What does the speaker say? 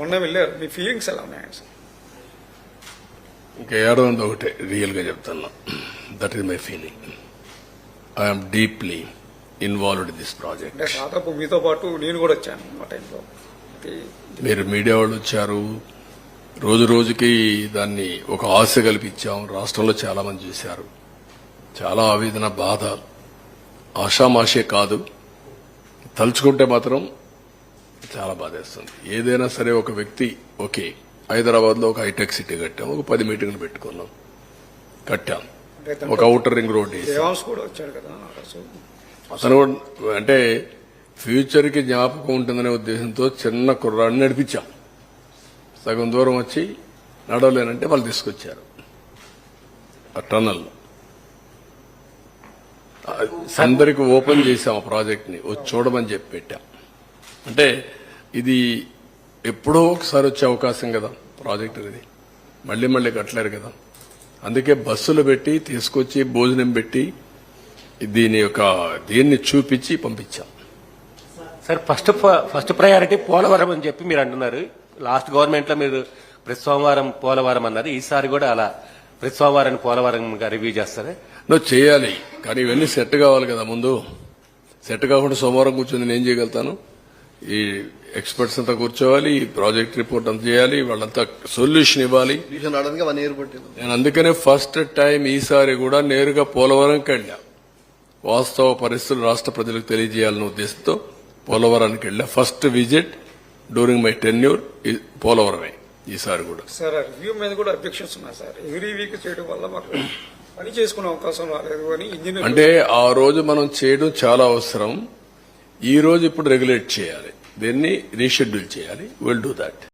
మొన్న వెళ్ళారు. మీ ఫీలింగ్స్ ఎలా ఉన్నాయండి సార్ ఇంకా ఏడవంది ఒకటే రియల్గా చెప్తున్నా. That is my feeling I'm deeply involved in this project అంటే దాదాపు మీతో పాటు నేను కూడా వచ్చాను ఆ టైంలో. మీరు మీడియా వాళ్ళు వచ్చారు. రోజు రోజుకి దాన్ని ఒక ఆశ కల్పించాం. రాష్ట్రంలో చాలా మంది చూశారు. చాలా ఆవేదన బాధ. ఆషామాషే కాదు. తలుచుకుంటే మాత్రం చాలా బాధేస్తుంది. ఏదైనా సరే ఒక వ్యక్తి ఓకే హైదరాబాద్లో ఒక హైటెక్ సిటీ కట్టాం ఒక పది మీటింగ్లు పెట్టుకున్నాం కట్టాం. ఒక అవుటర్ రింగ్ రోడ్ అతను కూడా అంటే ఫ్యూచర్కి జ్ఞాపకం ఉంటుందనే ఉద్దేశంతో చిన్న కుర్రాడిని నడిపించాం. సగం దూరం వచ్చి నడవలేనంటే వాళ్ళు తీసుకొచ్చారు. ఆ టన్నల్ అందరికి ఓపెన్ చేసాం ఆ ప్రాజెక్ట్ని వచ్చి చూడమని చెప్పి పెట్టాం. అంటే ఇది ఎప్పుడో ఒకసారి వచ్చే అవకాశం కదా ప్రాజెక్ట్ అనేది. మళ్ళీ మళ్ళీ కట్టలేరు కదా. అందుకే బస్సులు పెట్టి తీసుకొచ్చి భోజనం పెట్టి దీని యొక్క దీన్ని చూపించి పంపించాం. Sir first first priority Polavaram అని చెప్పి మీరు అంటున్నారు. లాస్ట్ గవర్నమెంట్లో మీరు ప్రతి సోమవారం పోలవరం అన్నారు. ఈసారి కూడా అలా ప్రతి సోమవారం పోలవరంగా రివ్యూ చేస్తారా? నువ్వు చేయాలి. కానీ ఇవన్నీ సెట్ కావాలి కదా ముందు. సెట్ కాకుండా సోమవారం కూర్చొని నేను ఏం చేయగలుగుతాను? ఈ ఎక్స్పర్ట్స్ అంతా కూర్చోవాలి ఈ ప్రాజెక్ట్ రిపోర్ట్ అంతా చేయాలి వాళ్ళంతా సొల్యూషన్ ఇవ్వాలి. నేను అందుకనే ఫస్ట్ టైం ఈసారి కూడా నేరుగా పోలవరంకి వెళ్ళా. వాస్తవ పరిస్థితులు రాష్ట్ర ప్రజలకు తెలియజేయాలనే ఉద్దేశంతో పోలవరానికి వెళ్ళా. First visit during my tenure పోలవరమే ఈసారి కూడా. సార్ రివ్యూ మీద కూడా అబ్జెక్షన్స్ ఉన్నాయి సార్. ఎవ్రీ వీక్ చేయడం వల్ల మాకు పని చేసుకునే అవకాశం రాలేదు అని అంటే ఆ రోజు మనం చేయడం చాలా అవసరం. ఈ రోజు ఇప్పుడు రెగ్యులేట్ చేయాలి. దీన్ని రీషెడ్యూల్ చేయాలి. Will do that